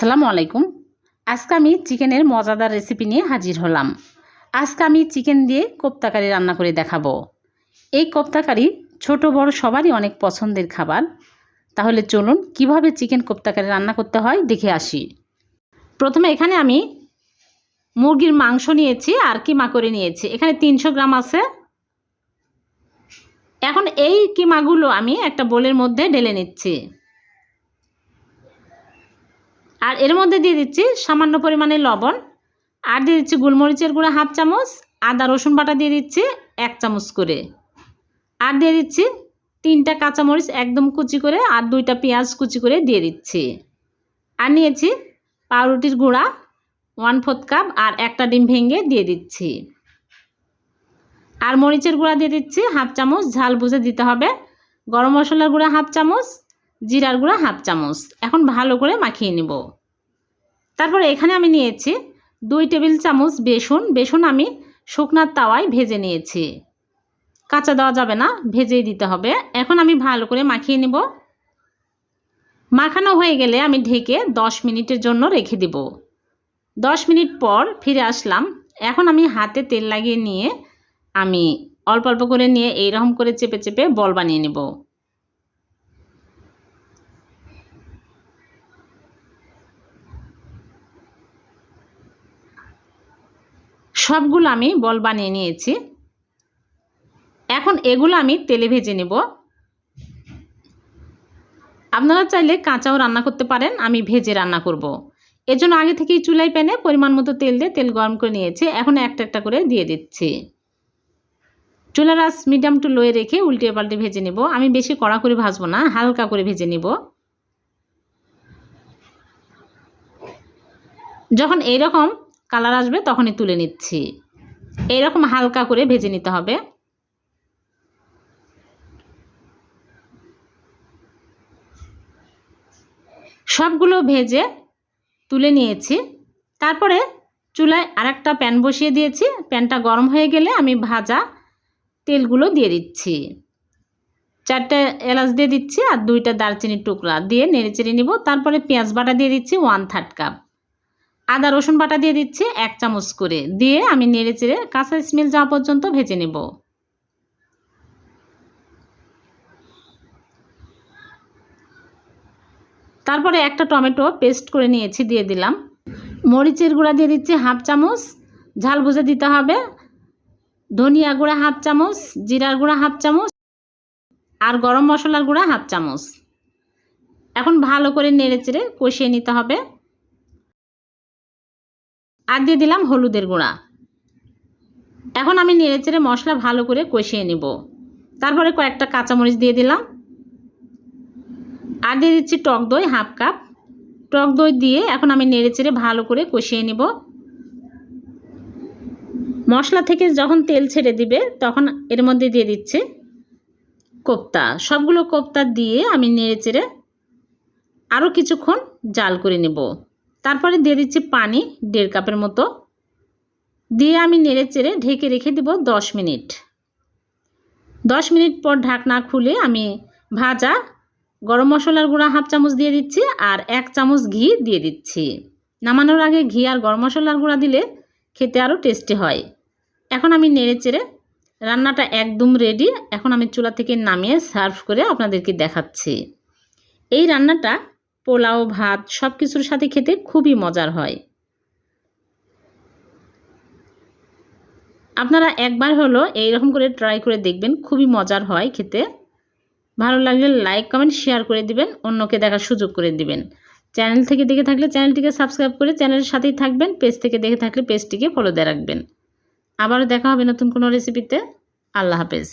আসসালামু আলাইকুম। আজকে আমি চিকেনের মজাদার রেসিপি নিয়ে হাজির হলাম। আজকে আমি চিকেন দিয়ে কোপ্তাকারি রান্না করে দেখাবো। এই কোপ্তাকারি ছোট, বড়, সবারই অনেক পছন্দের খাবার। তাহলে চলুন কীভাবে চিকেন কোপ্তাকারি রান্না করতে হয় দেখে আসি। প্রথমে এখানে আমি মুরগির মাংস নিয়েছি, আর কিমা করে নিয়েছি। এখানে তিনশো গ্রাম আছে। এখন এই কিমাগুলো আমি একটা বোলের মধ্যে ঢেলে নিচ্ছি। আর এর মধ্যে দিয়ে দিচ্ছি সামান্য পরিমাণে লবণ। আর দিয়ে দিচ্ছি গোলমরিচের গুঁড়া হাফ চামচ। আদা, রসুন বাটা দিয়ে দিচ্ছি এক চামচ করে। আর দিয়ে দিচ্ছি তিনটা কাঁচামরিচ একদম কুচি করে আর দুইটা পেঁয়াজ কুচি করে দিয়ে দিচ্ছি। আর নিয়েছি পাউরুটির গুঁড়া, ওয়ান ফোর্থ কাপ আর একটা ডিম ভেঙে দিয়ে দিচ্ছি। আর মরিচের গুঁড়া দিয়ে দিচ্ছি হাফ চামচ, ঝাল বুঝে দিতে হবে। গরম মশলার গুঁড়া হাফ চামচ জিরার গুঁড়া হাফ চামচ। এখন ভালো করে মাখিয়ে নেব। তারপরে এখানে আমি নিয়েছি দুই টেবিল চামচ বেসন। বেসন আমি শুকনার তাওয়ায় ভেজে নিয়েছি। কাঁচা দেওয়া যাবে না, ভেজেই দিতে হবে। এখন আমি ভালো করে মাখিয়ে নিব। মাখানো হয়ে গেলে আমি ঢেকে দশ মিনিটের জন্য রেখে দিব। দশ মিনিট পর ফিরে আসলাম। এখন আমি হাতে তেল লাগিয়ে নিয়ে আমি অল্প অল্প করে নিয়ে এইরকম করে চেপে চেপে বল বানিয়ে নেব। সবগুলো আমি বল বানিয়ে নিয়েছি। এখন এগুলো আমি তেলে ভেজে নেব। আপনারা চাইলে কাঁচাও রান্না করতে পারেন, আমি ভেজে রান্না করব। এজন্য আগে থেকেই চুলাই প্যানে পরিমাণ মতো তেল দিয়ে তেল গরম করে নিয়েছি, এখন একটা একটা করে দিয়ে দিচ্ছি। চুলার আস মিডিয়াম টু লোয়ে রেখে উল্টে পাল্টে ভেজে নেব। আমি বেশি কড়া করে ভাজবো না, হালকা করে ভেজে নেব। যখন এইরকম কালার আসবে তখনই তুলে নিচ্ছি। এইরকম হালকা করে ভেজে নিতে হবে। সবগুলো ভেজে তুলে নিয়েছি। তারপরে চুলায় আরেকটা প্যান বসিয়ে দিয়েছি। প্যানটা গরম হয়ে গেলে আমি ভাজা তেলগুলো দিয়ে দিচ্ছি। চারটে এলাচ দিয়ে দিচ্ছি আর দুইটা দারচিনির টুকরা। দিয়ে নেড়ে চেড়ে নিব। তারপরে পেঁয়াজ বাটা দিয়ে দিচ্ছি ওয়ান থার্ড কাপ। আদা, রসুন বাটা দিয়ে দিচ্ছি, এক চামচ করে। দিয়ে আমি নেড়ে চেড়ে কাঁচা স্মেল যাওয়া পর্যন্ত ভেজে নেব। তারপরে একটা টমেটো পেস্ট করে নিয়েছি, দিয়ে দিলাম। মরিচের গুঁড়া দিয়ে দিচ্ছি হাফ চামচ, ঝাল বুঝে দিতে হবে। ধনিয়া গুঁড়া হাফ চামচ, জিরার গুঁড়া হাফ চামচ, আর গরম মশলার গুঁড়া হাফ চামচ। এখন ভালো করে নেড়ে চেড়ে কষিয়ে নিতে হবে। আর দিয়ে দিলাম হলুদের গুঁড়া। এখন আমি নেড়ে চেড়ে মশলা ভালো করে কষিয়ে নেব। তারপরে কয়েকটা কাঁচামরিচ দিয়ে দিলাম। আর দিয়ে দিচ্ছি টক দই হাফ কাপ। টক দই দিয়ে এখন আমি নেড়ে চেড়ে ভালো করে কষিয়ে নেব। মশলা থেকে যখন তেল ছেড়ে দিবে, তখন এর মধ্যে দিয়ে দিচ্ছে কোপ্তা। সবগুলো কোপ্তা দিয়ে আমি নেড়ে চেড়ে আরও কিছুক্ষণ জাল করে নেব। তারপরে দিয়ে দিচ্ছি পানি, দেড় কাপের মতো। দিয়ে আমি নেড়ে চেড়ে ঢেকে রেখে দেব দশ মিনিট। দশ মিনিট পর ঢাকনা খুলে আমি ভাজা গরম মশলার গুঁড়া হাফ চামচ দিয়ে দিচ্ছি আর এক চামচ ঘি দিয়ে দিচ্ছি। নামানোর আগে ঘি আর গরম মশলার গুঁড়া দিলে খেতে আরও টেস্টি হয়। এখন আমি নেড়ে চেড়ে রান্নাটা একদম রেডি এখন আমি চুলা থেকে নামিয়ে সার্ভ করে আপনাদেরকে দেখাচ্ছি। এই রান্নাটা পোলাও, ভাত সব কিছুর সাথে খেতে খুবই মজার হয়। আপনারা একবার হলো এইরকম করে ট্রাই করে দেখবেন, খুবই মজার হয় খেতে। ভালো লাগলে লাইক কমেন্ট শেয়ার করে দিবেন, অন্যকে দেখার সুযোগ করে দিবেন। চ্যানেল থেকে দেখে থাকলে চ্যানেলটিকে সাবস্ক্রাইব করে চ্যানেলের সাথেই থাকবেন পেজ থেকে দেখে থাকলে পেজটিকে ফলো দিয়ে রাখবেন। আবারও দেখা হবে নতুন কোনো রেসিপিতে আল্লাহ হাফেজ।